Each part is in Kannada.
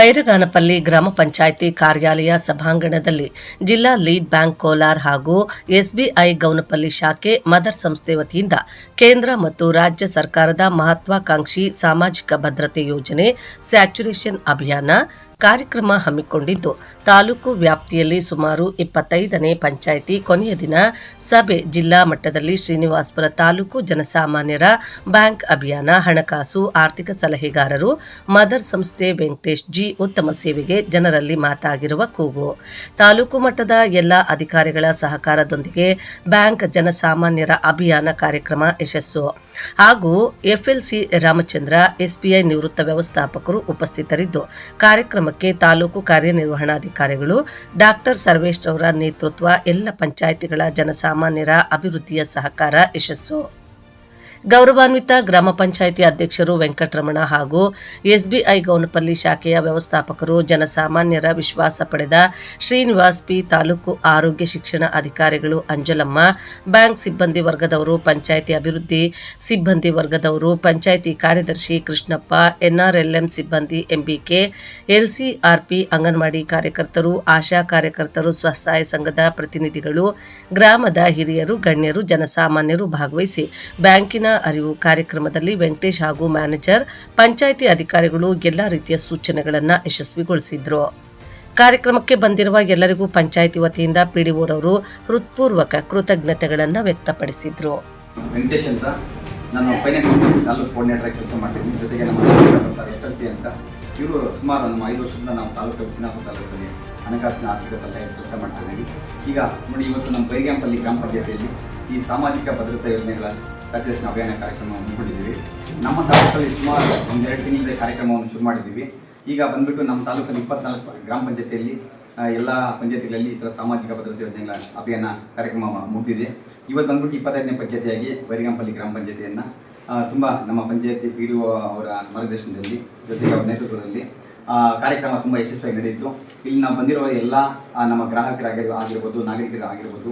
ಬೈರಗಾನಪಲ್ಲಿ ಗ್ರಾಮ ಪಂಚಾಯಿತಿ ಕಾರ್ಯಾಲಯ ಸಭಾಂಗಣದಲ್ಲಿ ಜಿಲ್ಲಾ ಲೀಡ್ ಬ್ಯಾಂಕ್ ಕೋಲಾರ್ ಹಾಗೂ ಎಸ್ಬಿಐ ಗೌನಪಲ್ಲಿ ಶಾಖೆ ಮದರ್ ಸಂಸ್ಥೆ ವತಿಯಿಂದ ಕೇಂದ್ರ ಮತ್ತು ರಾಜ್ಯ ಸರ್ಕಾರದ ಮಹತ್ವಾಕಾಂಕ್ಷಿ ಸಾಮಾಜಿಕ ಭದ್ರತೆ ಯೋಜನೆ ಸ್ಯಾಚುರೇಷನ್ ಅಭಿಯಾನ ಕಾರ್ಯಕ್ರಮ ಹಮ್ಮಿಕೊಂಡಿದ್ದು. ತಾಲೂಕು ವ್ಯಾಪ್ತಿಯಲ್ಲಿ ಸುಮಾರು ಇಪ್ಪತ್ತೈದನೇ ಪಂಚಾಯಿತಿ ಕೊನೆಯ ದಿನ ಸಭೆ ಜಿಲ್ಲಾ ಮಟ್ಟದಲ್ಲಿ ಶ್ರೀನಿವಾಸಪುರ ತಾಲೂಕು ಜನಸಾಮಾನ್ಯರ ಬ್ಯಾಂಕ್ ಅಭಿಯಾನ, ಹಣಕಾಸು, ಆರ್ಥಿಕ ಸಲಹೆಗಾರರು, ಮದರ್ ಸಂಸ್ಥೆ ವೆಂಕಟೇಶ್ ಜಿ ಉತ್ತಮ ಸೇವೆಗೆ ಜನರಲ್ಲಿ ಮಾತಾಗಿರುವ ಕೂಗು. ತಾಲೂಕು ಮಟ್ಟದ ಎಲ್ಲ ಅಧಿಕಾರಿಗಳ ಸಹಕಾರದೊಂದಿಗೆ ಬ್ಯಾಂಕ್ ಜನಸಾಮಾನ್ಯರ ಅಭಿಯಾನ ಕಾರ್ಯಕ್ರಮ ಯಶಸ್ಸು. ಹಾಗೂ ಎಫ್ಎಲ್ಸಿ ರಾಮಚಂದ್ರ, ಎಸ್ಬಿಐ ನಿವೃತ್ತ ವ್ಯವಸ್ಥಾಪಕರು ಉಪಸ್ಥಿತರಿದ್ದು, ಕಾರ್ಯಕ್ರಮಕ್ಕೆ ತಾಲೂಕು ಕಾರ್ಯನಿರ್ವಹಣಾಧಿಕಾರಿಗಳು, ಡಾಕ್ಟರ್ ಸರ್ವೇಶ್ ಅವರ ನೇತೃತ್ವ ಎಲ್ಲ ಪಂಚಾಯಿತಿಗಳ ಜನಸಾಮಾನ್ಯರ ಅಭಿವೃದ್ಧಿಯ ಸಹಕಾರ ಯಶಸ್ಸು. ಗೌರವಾನ್ವಿತ ಗ್ರಾಮ ಪಂಚಾಯಿತಿ ಅಧ್ಯಕ್ಷರು ವೆಂಕಟರಮಣ ಹಾಗೂ ಎಸ್ಬಿಐ ಗೌನಪಲ್ಲಿ ಶಾಖೆಯ ವ್ಯವಸ್ಥಾಪಕರು, ಜನಸಾಮಾನ್ಯರ ವಿಶ್ವಾಸ ಪಡೆದ ಶ್ರೀನಿವಾಸ್ ಪಿ ತಾಲೂಕು ಆರೋಗ್ಯ ಶಿಕ್ಷಣ ಅಧಿಕಾರಿಗಳು ಅಂಜಲಮ್ಮ, ಬ್ಯಾಂಕ್ ಸಿಬ್ಬಂದಿ ವರ್ಗದವರು, ಪಂಚಾಯಿತಿ ಅಭಿವೃದ್ಧಿ ಸಿಬ್ಬಂದಿ ವರ್ಗದವರು, ಪಂಚಾಯಿತಿ ಕಾರ್ಯದರ್ಶಿ ಕೃಷ್ಣಪ್ಪ, ಎನ್ಆರ್ಎಲ್ಎಂ ಸಿಬ್ಬಂದಿ ಎಂಬಿಕೆ, ಎಲ್ಸಿಆರ್ಪಿ ಅಂಗನವಾಡಿ ಕಾರ್ಯಕರ್ತರು, ಆಶಾ ಕಾರ್ಯಕರ್ತರು, ಸ್ವಸಹಾಯ ಸಂಘದ ಪ್ರತಿನಿಧಿಗಳು, ಗ್ರಾಮದ ಹಿರಿಯರು, ಗಣ್ಯರು, ಜನಸಾಮಾನ್ಯರು ಭಾಗವಹಿಸಿ ಬ್ಯಾಂಕಿನ ಅರಿವು ಕಾರ್ಯಕ್ರಮದಲ್ಲಿ ವೆಂಕಟೇಶ್ ಹಾಗೂ ಮ್ಯಾನೇಜರ್, ಪಂಚಾಯಿತಿ ಅಧಿಕಾರಿಗಳು ಎಲ್ಲ ರೀತಿಯ ಸೂಚನೆಗಳನ್ನು ಯಶಸ್ವಿಗೊಳಿಸಿದ್ರು. ಕಾರ್ಯಕ್ರಮಕ್ಕೆ ಬಂದಿರುವ ಎಲ್ಲರಿಗೂ ಪಂಚಾಯಿತಿ ವತಿಯಿಂದ ಪಿಡಿಒರವರು ಹೃತ್ಪೂರ್ವಕ ಕೃತಜ್ಞತೆಗಳನ್ನು ವ್ಯಕ್ತಪಡಿಸಿದ್ರು. ವೆಂಕಟೇಶ್ ಅಂತ ನಾನು ಫೈನಾನ್ಸ್ ತಾಲೂಕು ಕೋರ್ಡಿನೇಟರ್ ಕೆಲಸ ಮಾಡ್ತೀನಿ ಜೊತೆಗೆ ನಮ್ಮ ಸರ್ ಎಫ್ ಎಲ್ ಸಿ ಅಂತ, ಇವರು ಸುಮಾರು ನಮ್ಮ ಐದು ವರ್ಷದಿಂದ ನಾವು ತಾಲೂಕು ಸಿನಾಪುರ ತಾಲೂಕಲ್ಲಿ ಹಣಕಾಸಿನ ಆರ್ಥಿಕ ಸಲಹೆ ಕೆಲಸ ಮಾಡ್ತಾ ಇದ್ದೀವಿ. ಈಗ ನೋಡಿ, ಇವತ್ತು ನಮ್ಮ ಬೈಗ್ಯಾಂಪಲ್ಲಿ ಗ್ರಾಮ ಪಂಚಾಯತಿಯಲ್ಲಿ ಈ ಸಾಮಾಜಿಕ ಭದ್ರತಾ ಯೋಜನೆಗಳ ಸಚೇಷನ್ ಅಭಿಯಾನ ಕಾರ್ಯಕ್ರಮವನ್ನು ಹಮ್ಮಿಕೊಂಡಿದ್ದೀವಿ. ನಮ್ಮ ತಾಲೂಕಲ್ಲಿ ಸುಮಾರು ಒಂದೆರಡು ತಿಂಗಳಿಂದ ಕಾರ್ಯಕ್ರಮವನ್ನು ಶುರು ಮಾಡಿದ್ದೀವಿ. ಈಗ ಬಂದ್ಬಿಟ್ಟು ನಮ್ಮ ತಾಲೂಕಲ್ಲಿ ಇಪ್ಪತ್ನಾಲ್ಕು ಗ್ರಾಮ ಪಂಚಾಯತಿಯಲ್ಲಿ ಎಲ್ಲ ಪಂಚಾಯತಿಗಳಲ್ಲಿ ಈ ಸಾಮಾಜಿಕ ಭದ್ರತೆ ಯೋಜನೆಗಳ ಅಭಿಯಾನ ಕಾರ್ಯಕ್ರಮ ಮುಗಿದಿದೆ. ಇವತ್ತು ಬಂದ್ಬಿಟ್ಟು ಇಪ್ಪತ್ತೈದನೇ ಪಂಚಾಯತಿಯಾಗಿ ಬೈರಿಗಂಪಲ್ಲಿ ಗ್ರಾಮ ಪಂಚಾಯತಿಯನ್ನು ತುಂಬ ನಮ್ಮ ಪಂಚಾಯತಿ ಪಿ ಡಿ ಅವರ ಮಾರ್ಗದರ್ಶನದಲ್ಲಿ ಜೊತೆಗೆ ಅವರ ನೇತೃತ್ವದಲ್ಲಿ ಕಾರ್ಯಕ್ರಮ ತುಂಬ ಯಶಸ್ವಿಯಾಗಿ ನಡೆಯಿತು ಇಲ್ಲಿ ನಾವು ಬಂದಿರುವ ಎಲ್ಲ ನಮ್ಮ ಗ್ರಾಹಕರಾಗಿ ಆಗಿರ್ಬೋದು ನಾಗರಿಕರು ಆಗಿರ್ಬೋದು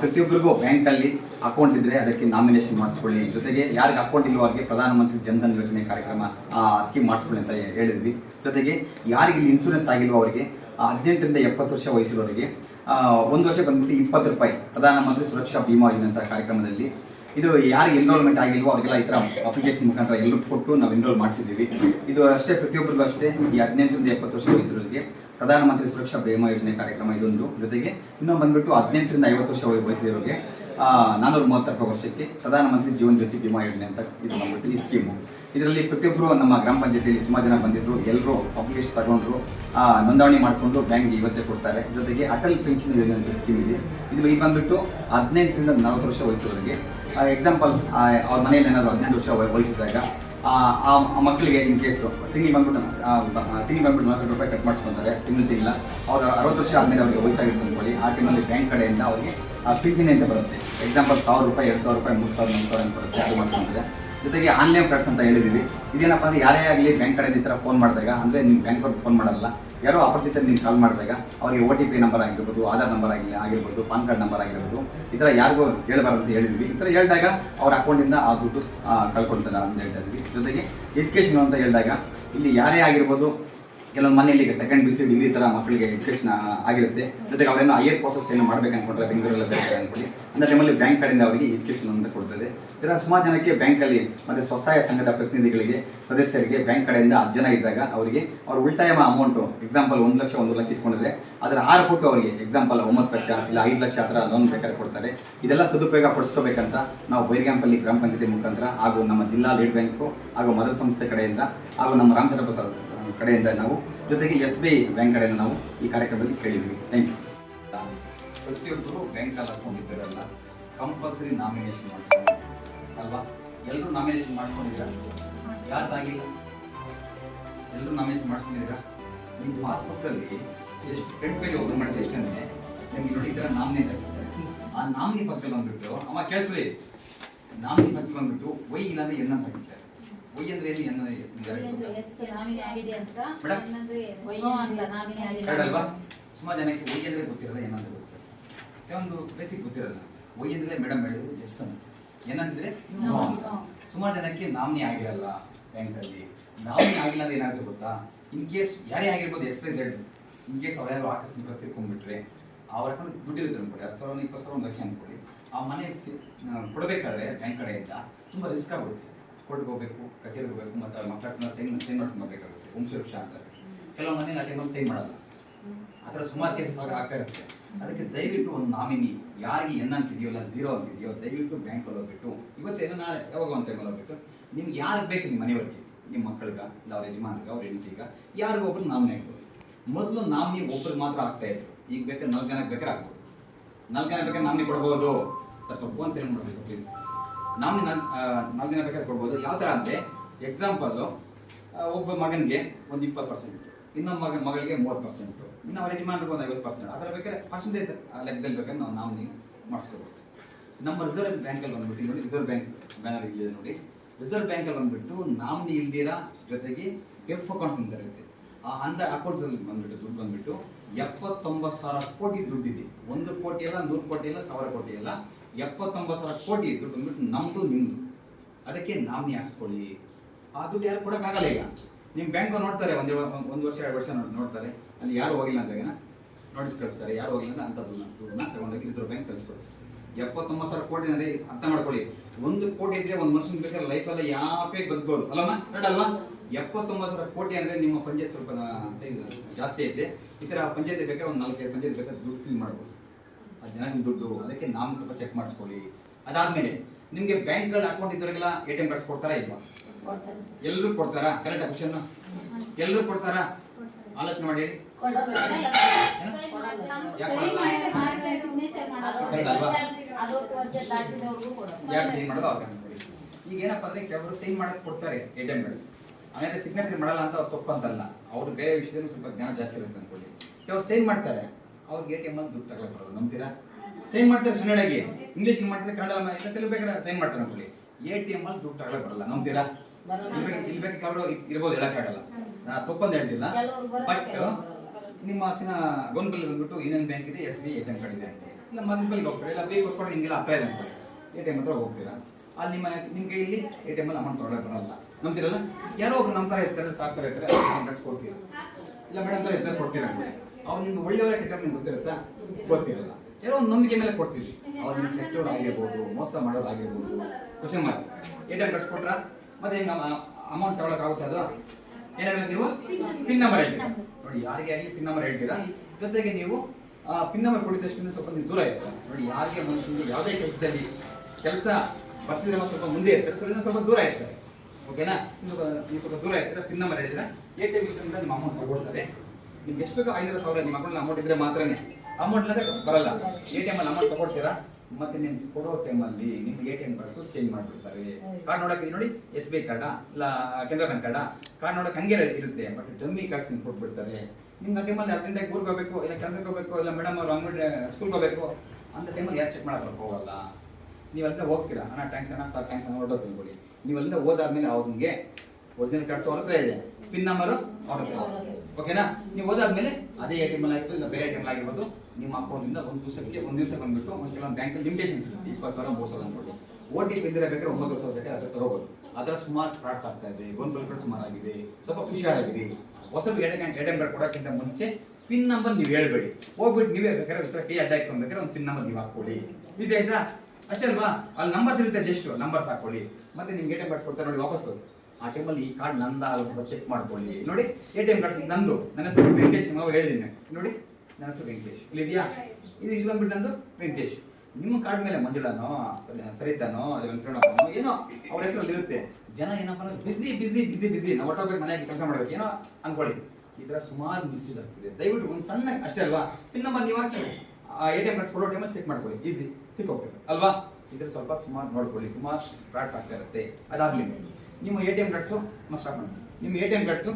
ಪ್ರತಿಯೊಬ್ಬರಿಗೂ ಬ್ಯಾಂಕಲ್ಲಿ ಅಕೌಂಟ್ ಇದ್ದರೆ ಅದಕ್ಕೆ ನಾಮಿನೇಷನ್ ಮಾಡಿಸ್ಕೊಳ್ಳಿ. ಜೊತೆಗೆ ಯಾರಿಗೆ ಅಕೌಂಟ್ ಇಲ್ಲೋ ಅವ್ರಿಗೆ ಪ್ರಧಾನಮಂತ್ರಿ ಜನ್ಧನ್ ಯೋಜನೆ ಕಾರ್ಯಕ್ರಮ ಸ್ಕೀಮ್ ಮಾಡಿಸ್ಕೊಳ್ಳಿ ಅಂತ ಹೇಳಿದ್ವಿ. ಜೊತೆಗೆ ಯಾರಿಗೆ ಇಲ್ಲಿ ಇನ್ಸೂರೆನ್ಸ್ ಆಗಿಲ್ವೋ ಅವರಿಗೆ ಹದಿನೆಂಟರಿಂದ ಎಪ್ಪತ್ತು ವರ್ಷ ವಯಸ್ಸಿರೋರಿಗೆ ಒಂದು ವರ್ಷ ಬಂದ್ಬಿಟ್ಟು ಇಪ್ಪತ್ತು ರೂಪಾಯಿ ಪ್ರಧಾನಮಂತ್ರಿ ಸುರಕ್ಷಾ ಭೀಮಾ ಯೋಜನೆ ಅಂತ ಕಾರ್ಯಕ್ರಮದಲ್ಲಿ ಇದು ಯಾರಿಗೆ ಎನ್ರೋಲ್ಮೆಂಟ್ ಆಗಿಲ್ವೋ ಅವ್ರಿಗೆಲ್ಲ ಈ ಥರ ಅಪ್ಲಿಕೇಶನ್ ಮುಖಾಂತರ ಎಲ್ಲರೂ ಕೊಟ್ಟು ನಾವು ಎನ್ರೋಲ್ ಮಾಡಿಸಿದ್ದೀವಿ. ಇದು ಅಷ್ಟೇ, ಪ್ರತಿಯೊಬ್ಬರಿಗೂ ಅಷ್ಟೇ, ಈ ಹದಿನೆಂಟರಿಂದ ಎಪ್ಪತ್ತು ವರ್ಷ ವಯಸ್ಸಿರೋರಿಗೆ ಪ್ರಧಾನಮಂತ್ರಿ ಸುರಕ್ಷಾ ಭೀಮಾ ಯೋಜನೆ ಕಾರ್ಯಕ್ರಮ ಇದೊಂದು. ಜೊತೆಗೆ ಇನ್ನೊಂದು ಬಂದ್ಬಿಟ್ಟು ಹದಿನೆಂಟರಿಂದ ಐವತ್ತು ವರ್ಷ ವಯಸ್ಸಿರೋರಿಗೆ ನಾನ್ನೂರ ಮೂವತ್ತು ರೂಪಾಯಿ ವರ್ಷಕ್ಕೆ ಪ್ರಧಾನಮಂತ್ರಿ ಜೀವನ್ ಜ್ಯೋತಿ ಬಿಮಾ ಯೋಜನೆ ಅಂತ ಇದು ಬಂದ್ಬಿಟ್ಟು ಈ ಸ್ಕೀಮು ಇದರಲ್ಲಿ ಪ್ರತಿಯೊಬ್ಬರು ನಮ್ಮ ಗ್ರಾಮ ಪಂಚಾಯತಿಯಲ್ಲಿ ಸುಮಾರು ಜನ ಬಂದಿದ್ರು, ಎಲ್ಲರೂ ಅಪ್ಲಿಕೇಶನ್ ತಗೊಂಡ್ರು ನೋಂದಣಿ ಮಾಡಿಕೊಂಡು ಬ್ಯಾಂಕ್ಗೆ ಇವತ್ತೇ ಕೊಡ್ತಾರೆ. ಜೊತೆಗೆ ಅಟಲ್ ಪೆನ್ಷನ್ ಯೋಜನೆ ಅಂತ ಸ್ಕೀಮ್ ಇದೆ. ಇದು ಈ ಬಂದ್ಬಿಟ್ಟು ಹದಿನೆಂಟರಿಂದ ನಲವತ್ತು ವರ್ಷ ವಯಸ್ಸವರೆಗೆ ಎಕ್ಸಾಂಪಲ್ ಅವ್ರ ಮನೆಯಲ್ಲಿ ಏನಾದರೂ ಹದಿನೆಂಟು ವರ್ಷ ವಯ- ವಯಸ್ಸಿದಾಗ ಆ ಮಕ್ಕಳಿಗೆ ಇನ್ ಕೇಸು ತಿಂಗಳು ಬಂದ್ಬಿಟ್ಟು ತಿಂಗಳು ಬಂದ್ಬಿಟ್ಟು ನಾಲ್ಕು ರೂಪಾಯಿ ಕಟ್ ಮಾಡಿಸ್ಕೊತಾರೆ, ತಿಂಗಳು ತಿಂಗಳ. ಅವ್ರು ಅರವತ್ತು ವರ್ಷ ಆದಮೇಲೆ ಅವರಿಗೆ ವಯಸ್ಸಾಗಿರ್ತದೆ ಅಂದ್ಕೊಳ್ಳಿ. ಆ ಟೈಮಲ್ಲಿ ಬ್ಯಾಂಕ್ ಕಡೆಯಿಂದ ಅವರಿಗೆ ಪಿಂಚಣಿ ಅಂತ ಬರುತ್ತೆ. ಎಕ್ಸಾಂಪಲ್ ಸಾವಿರ ರೂಪಾಯಿ, ಎರಡು ಸಾವಿರ ರೂಪಾಯಿ, ಮೂರು ಸಾವಿರ, ನಾಲ್ಕು ಸಾವಿರ ಅಂತ ಬರುತ್ತೆ. ಅದು ಮಾಡ್ಕೊಂತಾರೆ ಜೊತೆಗೆ ಆನ್ಲೈನ್ ಫ್ರಾಡ್ಸ್ ಅಂತ ಹೇಳಿದೀವಿ. ಇದೇನಪ್ಪ ಅಂದ್ರೆ ಯಾರೇ ಆಗಲಿ ಬ್ಯಾಂಕ್ ಕಡೆ ಈ ಥರ ಫೋನ್ ಮಾಡಿದಾಗ, ಅಂದರೆ ನೀವು ಬ್ಯಾಂಕ್ ಅವ್ರಿಗೆ ಫೋನ್ ಮಾಡಲ್ಲ. ಯಾರೋ ಅಪರಿಚಿತ ನೀವು ಕಾಲ್ ಮಾಡಿದಾಗ, ಅವರಿಗೆ ಓ ಟಿ ಪಿ ನಂಬರ್ ಆಗಿರ್ಬೋದು ಆಧಾರ್ ನಂಬರ್ ಆಗಿಲ್ಲ ಆಗಿರ್ಬೋದು ಪಾನ್ ಕಾರ್ಡ್ ನಂಬರ್ ಆಗಿರ್ಬೋದು, ಈ ಥರ ಯಾರಿಗೂ ಹೇಳಬಾರ್ದು ಅಂತ ಹೇಳಿದ್ವಿ. ಈ ಥರ ಹೇಳಿದಾಗ ಅವ್ರ ಅಕೌಂಟಿಂದ ಆ ದುಡ್ಡು ಕಳ್ಕೊಳ್ತಾರೆ ಅಂತ ಹೇಳ್ತಾ ಇದ್ವಿ. ಜೊತೆಗೆ ಎಜುಕೇಷನ್ ಅಂತ ಹೇಳಿದಾಗ, ಇಲ್ಲಿ ಯಾರೇ ಆಗಿರ್ಬೋದು ಕೆಲವೊಂದು ಮನೆಯಲ್ಲಿ ಸೆಕೆಂಡ್ ಬಿ ಸಿ ಡಿಗ್ರಿ ಥರ ಮಕ್ಕಳಿಗೆ ಎಜುಕೇಷನ್ ಆಗಿರುತ್ತೆ. ಜೊತೆಗೆ ಅವರೇನೋ ಹೈಯರ್ ಪ್ರೋಸೆಸ್ ಏನು ಮಾಡ್ಬೇಕು ಅನ್ಕೊಂಡ್ರೆ ಬೆಂಗಳೂರಲ್ಲಿ ಅನ್ಕೊಳ್ಳಿ. ಅಂತ ಟೈಮಲ್ಲಿ ಬ್ಯಾಂಕ್ ಕಡೆಯಿಂದ ಅವರಿಗೆ ಎಜುಕೇಶನ್ ಅಂತ ಕೊಡ್ತದೆ. ಇದರ ಸುಮಾರು ಜನಕ್ಕೆ ಬ್ಯಾಂಕಲ್ಲಿ ಮತ್ತು ಸ್ವಸಹಾಯ ಸಂಘದ ಪ್ರತಿನಿಧಿಗಳಿಗೆ, ಸದಸ್ಯರಿಗೆ ಬ್ಯಾಂಕ್ ಕಡೆಯಿಂದ ಹತ್ತು ಜನ ಇದ್ದಾಗ ಅವರಿಗೆ ಅವ್ರ ಉಳಿತಾಯ ಅಮೌಂಟು ಎಕ್ಸಾಂಪಲ್ ಒಂದು ಲಕ್ಷ ಒಂದು ಲಕ್ಷ ಇಟ್ಕೊಂಡಿದ್ರೆ ಅದರ ಆರು ಪಟ್ಟು ಅವರಿಗೆ ಎಕ್ಸಾಂಪಲ್ ಒಂಬತ್ತು ಲಕ್ಷ ಇಲ್ಲ ಐದು ಲಕ್ಷ ಥರ ಲೋನ್ ಬೇಕಾದ್ರೆ ಕೊಡ್ತಾರೆ. ಇದೆಲ್ಲ ಸದುಪಯೋಗ ಪಡಿಸ್ಕೋಬೇಕಂತ ನಾವು ಬೈರ್ಗ್ಯಾಂಪಲ್ಲಿ ಗ್ರಾಮ ಪಂಚಾಯತಿ ಮುಖಾಂತರ ಹಾಗೂ ನಮ್ಮ ಜಿಲ್ಲಾ ಲೀಡ್ ಬ್ಯಾಂಕು ಹಾಗೂ ಮದರ್ ಸಂಸ್ಥೆ ಕಡೆಯಿಂದ ಹಾಗೂ ನಮ್ಮ ರಾಮಚಂದ್ರ ಪ್ರಸಾದ್ ಕಡೆಯಿಂದ ನಾವು ಜೊತೆಗೆ ಎಸ್ ಬಿ ಐ ಬ್ಯಾಂಕ್ ಕಡೆಯಿಂದ ನಾವು ಈ ಕಾರ್ಯಕ್ರಮದಲ್ಲಿ ಕೇಳಿದ್ವಿ. ಥ್ಯಾಂಕ್ ಯು ಪ್ರತಿಯೊಬ್ಬರು ಬ್ಯಾಂಕಲ್ಲಿ ಹಾಕೊಂಡಿದ್ದಾರಲ್ಲ ಕಂಪಲ್ಸರಿ ನಾಮಿನೇಷನ್ ಮಾಡ್ತಾರೆ. ಅಲ್ವಾ? ಎಲ್ಲರೂ ನಾಮಿನೇಷನ್ ಮಾಡ್ಕೊಂಡಿದ್ದೀರಾ? ಯಾರ್ದಾಗಿಲ್ಲ ಎಲ್ಲರೂ ನಾಮಿನೇಷನ್ ಮಾಡಿಸ್ಕೊಂಡಿದ್ದೀರಾ? ನಿಮ್ಮ ಪಾಸ್ಬುಕ್ಕಲ್ಲಿ ಎಷ್ಟು ಫ್ರಂಟ್ ಪೇಜ್ ಓಪನ್ ಮಾಡಿದ್ರೆ ಎಷ್ಟಂದ್ರೆ ನಿಮಗೆ ನೋಡಿ ಈ ಥರ ನಾಮಿನಿ ಆ ನಾಮಿನಿ ಪಕ್ಕದಲ್ಲಿ ಬಂದ್ಬಿಟ್ಟು, ಅಮ್ಮ ಕೇಳಿಸ್ಕೊಳ್ಳಿ. ನಾಮಿನಿ ಪಕ್ಕದಲ್ಲಿ ಬಂದ್ಬಿಟ್ಟು, ವೈ ಇಲ್ಲಾಂದ್ರೆ ಎನ್ ಹಾಕಿದ್ದಾರೆ ವೈ ಅಂದ್ರೆ ಏನು ಎನ್ ಅಂದ್ರೆ ಇನ್ನೊಂದು ಎಸ್ ನಾಮಿನಿ ಆಗಿದೆ ಅಂತ. ಮೇಡಮ್? ಇನ್ನೊಂದು ನೋ ಅಂತ ನಾಮಿನಿ ಆಗಿದೆ. ಕರೆಕ್ಟ್ ಸುಮಾರು ಜನಕ್ಕೆ ಒಯ್ಯಂದ್ರೆ ಅಂದ್ರೆ ಗೊತ್ತಿರಲ್ಲ ಏನಂತ ಗೊತ್ತಿರಲ್ಲ. ಒಂದು ಬೇಸಿಕ್ ಗೊತ್ತಿರಲ್ಲ. ಅಂದ್ರೆ ಮೇಡಮ್ ಹೇಳಿದ್ರು ಎಸ್ ಅಂತ. ಏನಂದ್ರೆ ಸುಮಾರು ಜನಕ್ಕೆ ನಾಮಿನಿ ಆಗಿರಲ್ಲ ಬ್ಯಾಂಕಲ್ಲಿ ನಾಮಿನಿ ಆಗಿಲ್ಲ ಅಂದ್ರೆ ಏನಾಗುತ್ತೆ ಗೊತ್ತಾ? ಇನ್ ಕೇಸ್ ಯಾರೇ ಆಗಿರ್ಬೋದು X Y Z in case ಅವ್ರು ಯಾರು ಆಕಸ್ಮಿಕ ತಿರ್ಕೊಂಡ್ಬಿಟ್ರೆ ಅವ್ರ ಹತ್ರ ದುಡ್ಡು ಇರುತ್ತೆ ಅನ್ಕೊಳ್ಳಿ ಹತ್ತು ಸಾವಿರ ಇಪ್ಪತ್ತು ಸಾವಿರ ಒಂದು ಲಕ್ಷ ಅನ್ಕೊಳ್ಳಿ ಆ ಮನೆ ಕೊಡಬೇಕಾದ್ರೆ ಬ್ಯಾಂಕ್ ಕಡೆಯಿಂದ ತುಂಬ ರಿಸ್ಕ್ ಆಗುತ್ತೆ. ಕೋರ್ಟ್ಗೆ ಹೋಗ್ಬೇಕು ಕಚೇರಿಗೆ ಹೋಗ್ಬೇಕು, ಮತ್ತು ಅಲ್ಲಿ ಮಕ್ಕಳ ಹತ್ರ ಸೈನ್ ಸೈನ್ ಮಾಡಿಸ್ಕೊಬೇಕಾಗುತ್ತೆ ವಂಶವೃಕ್ಷ ಅಂತ ಕೆಲವು ಮನೇಲಿ ಆ ಟೈಮಲ್ಲಿ ಸೈನ್ ಮಾಡಲ್ಲ. ಆ ಥರ ಸುಮಾರು ಕೇಸಸ್ ಆಗ್ತಾ ಇರುತ್ತೆ. ಅದಕ್ಕೆ ದಯವಿಟ್ಟು ಒಂದು ನಾಮಿನಿ, ಯಾರಿಗೆ ಎನ್ ಅಂತಿದೆಯಲ್ಲ ಝೀರೋ ಅಂತಿದೆಯೋ ದಯವಿಟ್ಟು ಬ್ಯಾಂಕಲ್ಲಿ ಹೋಗ್ಬಿಟ್ಟು, ಇವತ್ತೇನು ನಾಳೆ, ಯಾವಾಗ ಒಂದು ಟೈಮಲ್ಲಿ ಹೋಗ್ಬಿಟ್ಟು, ನಿಮ್ಗೆ ಯಾರಿಗೆ ಬೇಕು ನಿಮ್ಮ ಮನೆಯವರಿಗೆ? ನಿಮ್ಮ ಮಕ್ಕಳಿಗೆ ಇಲ್ಲ ಅವ್ರ ಯಜಮಾನಿಗ ಅವ್ರ ಹೆಂಡತಿಗ, ಯಾರಿಗೂ ಒಬ್ರು ನಾಮಿನಿ ಆಗ್ಬೋದು. ಮೊದಲು ನಾಮಿನಿ ಒಬ್ರಿಗೆ ಮಾತ್ರ ಆಗ್ತಾ ಇದ್ರು ಈಗ ಬೇಕಾದ್ರೆ ನಾಲ್ಕು ಜನಕ್ಕೆ ಬೇಕಾದ್ರೆ ಆಗ್ಬೋದು. ನಾಲ್ಕು ಜನ ಬೇಕಾದ್ರೆ ನಾಮಿನಿ ಕೊಡ್ಬೋದು. ಸ್ವಲ್ಪ ಫೋನ್ ಸೆಲೆಕ್ಟ್ ಮಾಡ್ಬೇಕು ಪ್ಲೀಸ್. ನಾಮಿನಿ ನಾಲ್ಕು ಜನ ಬೇಕಾದ್ರೆ ಕೊಡ್ಬೋದು. ಯಾವ ಥರ ಅಂದರೆ ಎಕ್ಸಾಂಪಲ್ಲು ಒಬ್ಬ ಮಗನಿಗೆ ಒಂದು ಇಪ್ಪತ್ತು ಪರ್ಸೆಂಟ್ ಇನ್ನೊಬ್ಬ ಮಗ, ಮಗಳಿಗೆ ಮೂವತ್ತು ಪರ್ಸೆಂಟು ಇನ್ನು ಅವ್ರ ಯಜಮಾನರಿಗೆ ಒಂದು ಐವತ್ತು ಪರ್ಸೆಂಟ್ ಅದರ ಬೇಕಾದ್ರೆ ಪರ್ಸೆಂಟೇಜ್ ಲೆಕ್ಕದಲ್ಲಿ ಬೇಕಾದ್ರೆ ನಾವು ನಾಮಿನಿ ಮಾಡಿಸ್ಕೋಬೋದು. ನಮ್ಮ ರಿಸರ್ವ್ ಬ್ಯಾಂಕಲ್ಲಿ ಬಂದ್ಬಿಟ್ಟು, ನೋಡಿ ರಿಸರ್ವ್ ಬ್ಯಾಂಕ್ ಬ್ಯಾನರ್ ಇಲ್ಲಿದೆ ನೋಡಿ. ರಿಸರ್ವ್ ಬ್ಯಾಂಕಲ್ಲಿ ಬಂದ್ಬಿಟ್ಟು, ನಾಮಿನಿ ಇಲ್ದಿರ ಜೊತೆಗೆ ಡೆಫ್ ಅಕೌಂಟ್ಸ್ ಅಂತ ಇರುತ್ತೆ. ಆ ಅಂದ ಅಕೌಂಟ್ಸಲ್ಲಿ ಬಂದ್ಬಿಟ್ಟು, ದುಡ್ಡು ಬಂದ್ಬಿಟ್ಟು, ಎಪ್ಪತ್ತೊಂಬತ್ತು ಸಾವಿರ ಕೋಟಿ ದುಡ್ಡಿದೆ. ಒಂದು ಕೋಟಿ ಅಲ್ಲ, ನೂರು ಕೋಟಿ ಅಲ್ಲ, ಸಾವಿರ ಕೋಟಿ ಅಲ್ಲ. ಎಪ್ಪತ್ತೊಂಬತ್ತು ಸಾವಿರ ಕೋಟಿ ದುಡ್ಡು ಬಂದ್ಬಿಟ್ಟು ನಮ್ದು, ನಿಮ್ದು. ಅದಕ್ಕೆ ನಾಮಿನಿ ಹಾಕ್ಸ್ಕೊಳ್ಳಿ. ಆ ದುಡ್ಡು ಯಾರು ಕೊಡೋಕ್ಕಾಗಲ್ಲ ಈಗ. ನಿಮ್ಮ ಬ್ಯಾಂಕ್ ನೋಡ್ತಾರೆ, ಒಂದು ಒಂದು ವರ್ಷ, ಎರಡು ವರ್ಷ ನೋಡ್- ನೋಡ್ತಾರೆ. ಅಲ್ಲಿ ಯಾರು ಹೋಗಿಲ್ಲ ಅಂದಾಗ ನೋಟಿಸ್ ಕಳಿಸ್ತಾರೆ. ಯಾರು ಹೋಗಿಲ್ಲ ಅಂತ ದುಡ್ಡನ್ನ ದುಡ್ಡನ್ನ ತಗೊಂಡೋಗಿ ಇದ್ರ ಬ್ಯಾಂಕ್ ಕಳಿಸ್ಕೊಡ್ತಾರೆ ಎಪ್ಪತ್ತೊಂಬತ್ತು ಸಾವಿರ ಕೋಟಿ ಅಂದರೆ ಅರ್ಥ ಮಾಡ್ಕೊಳ್ಳಿ. ಒಂದು ಕೋಟಿ ಇದ್ರೆ ಒಂದು ಮನುಷ್ಯನ ಬೇಕಾದ್ರೆ ಲೈಫಲ್ಲಿ ಯಾಪೇ ಬದುಕ್ಬೋದು. ಅಲ್ಲಮ್ಮ? ಅಲ್ವಾ? ಎಪ್ಪತ್ತೊಂಬತ್ತು ಸಾವಿರ ಕೋಟಿ ಅಂದ್ರೆ ನಿಮ್ಮ ಪಂಚಾಯತ್ ಸ್ವಲ್ಪ ಜಾಸ್ತಿ ಐತೆ. ಈ ಥರ ಪಂಚಾಯತ್ ಬೇಕಾದ್ರೆ ಒಂದು ನಾಲ್ಕೈದು ಪಂಚಾಯತ್ ಬೇಕಾದ್ರೆ ದುಡ್ಡು ಫಿಲ್ ಮಾಡ್ಬೋದು. ಆ ಜನ ನಿಮ್ಮ ದುಡ್ಡು, ಅದಕ್ಕೆ ನಾವು ಸ್ವಲ್ಪ ಚೆಕ್ ಮಾಡಿಸ್ಕೊಳ್ಳಿ. ಅದಾದ್ಮೇಲೆ, ನಿಮಗೆ ಬ್ಯಾಂಕ್ಗಳಲ್ಲಿ ಅಕೌಂಟ್ ಇದ್ದವರಿಗೆಲ್ಲ ಎ ಟಿ ಎಂ ಕಾರ್ಡ್ಸ್ ಕೊಡ್ತಾರಾ ಇಲ್ವಾ? ಎಲ್ಲರೂ ಕೊಡ್ತಾರಾ? ಕರೆಕ್ಟ್ ಕ್ವಶನ್ ಎಲ್ಲರೂ ಕೊಡ್ತಾರಾ? ಆಲೋಚನೆ ಮಾಡಿ ಹೇಳಿ. ಈಗ ಏನಪ್ಪ ಅಂದ್ರೆ ಕೆಲವರು ಸೈನ್ ಮಾಡಕ್ ಕೊಡ್ತಾರೆ ಎ ಟಿ ಎಂ ಕಾರ್ಡ್ಸ್. ಹಾಗಾದ್ರೆ ಸಿಗ್ನೇಚರ್ ಮಾಡಲ್ಲ ಅಂತ ಅವ್ರು ತಪ್ಪಂತಲ್ಲ. ಅವ್ರು ಬೇರೆ ವಿಷಯದಲ್ಲಿ ಸ್ವಲ್ಪ ಜ್ಞಾನ ಜಾಸ್ತಿ ಇರುತ್ತೆ ಅನ್ಕೊಳ್ಳಿ. ಕೆಲವ್ರು ಸೈನ್ ಮಾಡ್ತಾರೆ. ಅವ್ರಿಗೆ ಎ ಟಿ ಎಂ ಅಲ್ಲಿ ದುಡ್ಡು ತಗೊಳಕ್ ಬರೋದು ನಂಬ್ತೀರಾ? ಸೈನ್ ಮಾಡ್ತಾರೆ ಕನ್ನಡಗೆ ಇಂಗ್ಲೀಷ್ ಮಾಡ್ತಾರೆ ಕನ್ನಡ ಇಲ್ಲ ತೆಲುಗು ಬೇಕಾದ್ರೆ ಸೈನ್ ಮಾಡ್ತಾರೆ ನಮ್ಮಲ್ಲಿ ಎ ಟಿ ಎಂ ಅಲ್ಲಿ ದುಡ್ಡು ತಗೊಳಕ್ ಬರಲ್ಲ ನಂಬ್ತೀರಾ? ಇಲ್ಲಿ ಬೇಕು- ಇಲ್ಲಿ ಬೇಕು ಕೆಲವರು ಇರ್ಬೋದು ಹೇಳಕ್ಕಾಗಲ್ಲ. ನಾನು ತಪ್ಪೊಂದು ಹೇಳ್ತಿಲ್ಲ ಬಟ್ ನಿಮ್ಮ ಆಸಿನ ಗೋನ್ಬಲ್ ಬಂದ್ಬಿಟ್ಟು ಇನ್ನೊಂದು ಬ್ಯಾಂಕ್ ಇದೆ S B A T M card ಇದೆ ಇಲ್ಲ ಮದ್ಬಲ್ಗೆ ಹೋಗ್ತಾರೆ. ಇಲ್ಲ ಬೇಗ ಕೊಟ್ಕೊಂಡು ಹಿಂಗೆಲ್ಲ ಹತ್ರ ಇದೆ ಅನ್ಕೊಳ್ಳಿ ಎ ಟಿ ಎಂ ಹತ್ರ ಹೋಗ್ತೀರಾ? ಅಲ್ಲಿ ನಿಮ್ಮ ನಿಮ್ಮ ಕೈಯಲ್ಲಿ ಎ ಟಿ ಎಂ ಅಲ್ಲಿ ಅಮೌಂಟ್ ತೊಗೊಳಕ್ ಬರಲ್ಲ. ನಂಬ್ತಿರಲ್ಲ? ಯಾರೋ ಒಬ್ರು ನಮ್ಮ ಥರ ಇರ್ತಾರೆ ಸಾಕ್ತಾರೆ ಇರ್ತಾರೆ ಕೊಡ್ತೀರಾ? ಇಲ್ಲ ಮೇಡಮ್ ಥರ ಇರ್ತಾರೆ ಕೊಡ್ತೀರಾ ಅವ್ರು ನಿಮ್ಗೆ ಒಳ್ಳೆಯವರ ಕೆಟ್ಟವ್ರು ನಿಮ್ಗೆ ಗೊತ್ತಿರುತ್ತಾ? ಗೊತ್ತಿರಲ್ಲ. ಯಾರೋ ಒಂದು ನಂಬಿಕೆ ಮೇಲೆ ಕೊಡ್ತೀವಿ. ಅವ್ರು ನಿಮ್ಗೆ ಕೆಟ್ಟವ್ರು ಆಗಿರ್ಬೋದು, ಮೋಸ ಮಾಡೋರು ಆಗಿರ್ಬೋದು. ಕ್ವಶನ್ ಮಾಡಿ ಎ ಟಿ ಎಂ ಕಟ್ಸ್ಕೊಟ್ರ ಕೊಟ್ರಾ? ಮತ್ತೆ ಹಿಂಗೆ ಅಮೌಂಟ್ ತಗೊಳಕ್ ಆಗುತ್ತೆ ಅದು? ಏನಾಗುತ್ತೆ ನೀವು? ಪಿನ್ ನಂಬರ್ ಹೇಳ್ತೀರಾ? ನೋಡಿ, ಯಾರಿಗೆ ಆಗಲಿ ಪಿನ್ ನಂಬರ್ ಹೇಳ್ತೀರಾ? ಜೊತೆಗೆ ನೀವು ಪಿನ್ ನಂಬರ್ ಕೊಡಿದಷ್ಟು ಸ್ವಲ್ಪ ನೀವು ದೂರ ಇರ್ತಾರೆ ನೋಡಿ, ಯಾರಿಗೆ ಮನುಷ್ಯನಿಗೆ ಯಾವುದೇ ಕೆಲಸದಲ್ಲಿ ಕೆಲಸ ಬರ್ತಿದ್ರೆ ಸ್ವಲ್ಪ ಮುಂದೆ ಇರ್ತಾರೆ. ಸ್ವಲ್ಪ ದೂರ ಇರ್ತಾರೆ. ಓಕೆನಾ ನೀವು ಸ್ವಲ್ಪ- ದೂರ ಇರ್ತೀರಾ. ಪಿನ್ ನಂಬರ್ ಹೇಳಿದ್ರೆ ಎ ಟಿ ಎಂ ನಿಮ್ಮ ಅಮೌಂಟ್ ತಗೊಳ್ತಾರೆ. ನಿಮ್ಗೆ ಎಷ್ಟು ಬೇಕೋ ಐನೂರು ಸಾವಿರ ನಿಮ್ಮ ಅಕೌಂಟ್ ಅಮೌಂಟ್ ಇದ್ರೆ ಮಾತ್ರನೇ. ಅಮೌಂಟ್ ಇಲ್ಲದೆ ಬರಲ್ಲ. ಎ ಟಿ ಎಂ ಅಲ್ಲಿ ಅಮೌಂಟ್ ತಗೊಳ್ತೀರಾ? ಮತ್ತೆ ನಿಮ್ ಕೊಡೋ ಟೈಮಲ್ಲಿ ನಿಮ್ಗೆ A T M cards change ಮಾಡ್ಬಿಡ್ತಾರೆ. ಕಾರ್ಡ್ ನೋಡಕ್ಕೆ ನೋಡಿ ಎಸ್ ಬಿ ಐ ಕಾರ್ಡ ಇಲ್ಲ ಕೆನರಾ ಬ್ಯಾಂಕ್ ಕಾರ್ಡ ಕಾರ್ಡ್ ನೋಡಕ್ ಹಂಗೆ ಇರುತ್ತೆ ಬಟ್ ಡಮ್ಮಿ ಕಾರ್ಡ್ಸ್ ನಿಮ್ಗೆ ಕೊಟ್ಬಿಡ್ತಾರೆ. ನಿಮ್ಗೆ ಆ ಟೈಮಲ್ಲಿ ಅರ್ಜೆಂಟಾಗಿ ಊರಿಗೆ ಹೋಗ್ಬೇಕು ಇಲ್ಲ ಕೆಲಸಕ್ಕೆ ಹೋಗ್ಬೇಕು ಇಲ್ಲ ಮೇಡಮ್ ಅವ್ರು ಅಂಗಡಿ ಸ್ಕೂಲ್ಗೆ ಹೋಗ್ಬೇಕು ಅಂತ ಟೈಮಲ್ಲಿ ಯಾರು ಚೆಕ್ ಮಾಡಕ್ಕೆ ಹೋಗಲ್ಲ? ನೀವು ಅಲ್ಲಿಂದ ಹೋಗ್ತೀರಾ? ಅಣ್ಣ ಟ್ಯಾಂಕ್ಸ್ ಅಣ್ಣ ಸರ್ ಟ್ಯಾಂಕ್ಸ್ ಅಣ್ಣ ಹೊರಟೋಗ್ತೀನಿ ತಿಳ್ಕೊಳ್ಳಿ ನೀವು ಅಲ್ಲಿಂದ ಹೋದಾದ್ಮೇಲೆ ಅವ್ರಿಗೆ ಒರಿಜಿನಲ್ ಕಾರ್ಡ್ಸ್ ಅವ್ರ ಹತ್ರ ಇದೆ ಪಿನ್ ನಂಬರು ಅವ್ರ ಹತ್ರ ಓಕೆನಾ? ನೀವು ಹೋದಾದ್ಮೇಲೆ ಅದೇ ಎ ಟಿ ಎಂ ಆಗಿರ್ಬೋದು ಇಲ್ಲ, ಬೇರೆ ಎ ಟಿ ಎಂ ಆಗಿರ್ಬೋದು. ನಿಮ್ಮ ಅಕೌಂಟಿಂದ ಒಂದು ದಿವಸಕ್ಕೆ, ಒಂದು ದಿವಸ ಬಂದ್ಬಿಟ್ಟು ಒಂದು ಕೆಲವೊಂದು ಬ್ಯಾಂಕಲ್ಲಿ ಲಿಮಿಟೇಷನ್ಸ್ ಇರುತ್ತೆ. ಇಪ್ಪತ್ತು ಸಾವಿರ ಮೂರು ಸಾವಿರ ಅಂದ್ಬಿಟ್ಟು. ಓ ಟಿ ಪಿ ಇದ್ದರೆ ಬೇಕಾದ್ರೆ ಒಂಬತ್ತು ಸಾವಿರ ಬೇಕಾದ್ರೆ ಅದ್ರ ತಗೋಬೋದು. ಅದರ ಸುಮಾರು ಫ್ರಾಡ್ಸ್ ಆಗ್ತಾ ಇದೆ. ಫ್ರಾಡ್ ಸುಮಾರು ಆಗಿದೆ ಸ್ವಲ್ಪ ಹುಷಾರಾಗಿದೆ ಹೊಸದು ಎಡೆ ಎ ಟಿ ಎಂ ಕಾರ್ಡ್ ಕೊಡೋಕ್ಕಿಂತ ಮುಂಚೆ ಪಿನ್ ನಂಬರ್ ನೀವು ಹೇಳ್ಬೇಡಿ. ಹೋಗ್ಬಿಟ್ಟು ನೀವೇ ಬೇಕಾದ್ರೆ ಹತ್ರ ಕೈ ಅಡ್ಡ ಹಾಕೊಂಡ್ಬೇಕಾದ್ರೆ ಒಂದು ಪಿನ್ ನಂಬರ್ ನೀವು ಹಾಕೊಳ್ಳಿ ಇದು ಆಯ್ತಾ? ಅಷ್ಟೇ ಅಲ್ವಾ? ಅಲ್ಲಿ ನಂಬರ್ಸ್ ಇರುತ್ತೆ ಜಸ್ಟ್ ನಂಬರ್ಸ್ ಹಾಕೊಳ್ಳಿ ಮತ್ತೆ ನಿಮ್ಗೆ ಎ ಟಿ ಎಂ ಕಾರ್ಡ್ ಕೊಡ್ತಾರೆ ನೋಡಿ ವಾಪಸ್ಸು. ಆ ಟೈಮಲ್ಲಿ ಈ ಕಾರ್ಡ್ ನಂದ ಸ್ವಲ್ಪ ಚೆಕ್ ಮಾಡ್ಕೊಳ್ಳಿ. ನೋಡಿ ಎ ಟಿ ಎಂ ಕಾರ್ಡ್ ನಂದು. ನನ್ನ ಹೆಸರು ವೆಂಕಟೇಶ್, ನಿಮ್ಮ ಹೇಳಿದ್ದೀನಿ. ನೋಡಿ, ನನ್ನ ಹೆಸರು ವೆಂಕಟೇಶ್. ಇಲ್ಲಿ ಇದೆಯಾ? ಇದು ಇದು ಬಂದ್ಬಿಟ್ಟು ನಂದು ವೆಂಕಟೇಶ್. ನಿಮ್ಮ ಕಾರ್ಡ್ ಮೇಲೆ ಮಂಜುಳನೋ, ಸರಿ- ಸರಿತಾನೋ, ಅಲ್ಲಿ ವೆಂಕಟಣ್ಣನೋ ಏನೋ ಅವ್ರ ಹೆಸರಲ್ಲಿ ಇರುತ್ತೆ. ಜನ ಏನಪ್ಪ ಅಂದ್ರೆ ಬಿಸಿ ಬಿಸಿ ಬಿಸಿ ಬಿಸಿ ನಾವು ಒಟ್ಟೋಗ್ಬೇಕು ಮನೆಯಾಗಿ ಕೆಲಸ ಮಾಡ್ಬೇಕು, ಏನೋ ಅನ್ಕೊಳ್ಳಿ. ಈ ಥರ ಸುಮಾರು ಮಿಸ್ಯೂಸ್ ಆಗ್ತಿದೆ. ದಯವಿಟ್ಟು ಒಂದು ಸಣ್ಣ ಅಷ್ಟೇ ಅಲ್ವಾ? ಪಿನ್ ನಂಬರ್ ನೀವು ಹಾಕಿ. ಎ ಟಿ ಎಂ ಕಾರ್ಡ್ ಕೊಡೋ ಟೈಮಲ್ಲಿ ಚೆಕ್ ಮಾಡ್ಕೊಳ್ಳಿ. ಈಸಿ ಸಿಕ್ಕೋಗ್ತದೆ. ಅಲ್ವಾ? ಇದ್ರ ಸ್ವಲ್ಪ ಸುಮಾರು ನೋಡ್ಕೊಳ್ಳಿ. ಸುಮಾರು ಫ್ರಾಡ್ಸ್ ಆಗ್ತಾ ಇರುತ್ತೆ. ಅದಾದ್ಮೇಲೆ ನಿಮ್ಮ A T M cards stop ಮಾಡಿ ನಿಮ್ಮ ಎ ಟಿ ಎಂ ಕಾರ್ಡ್ಸು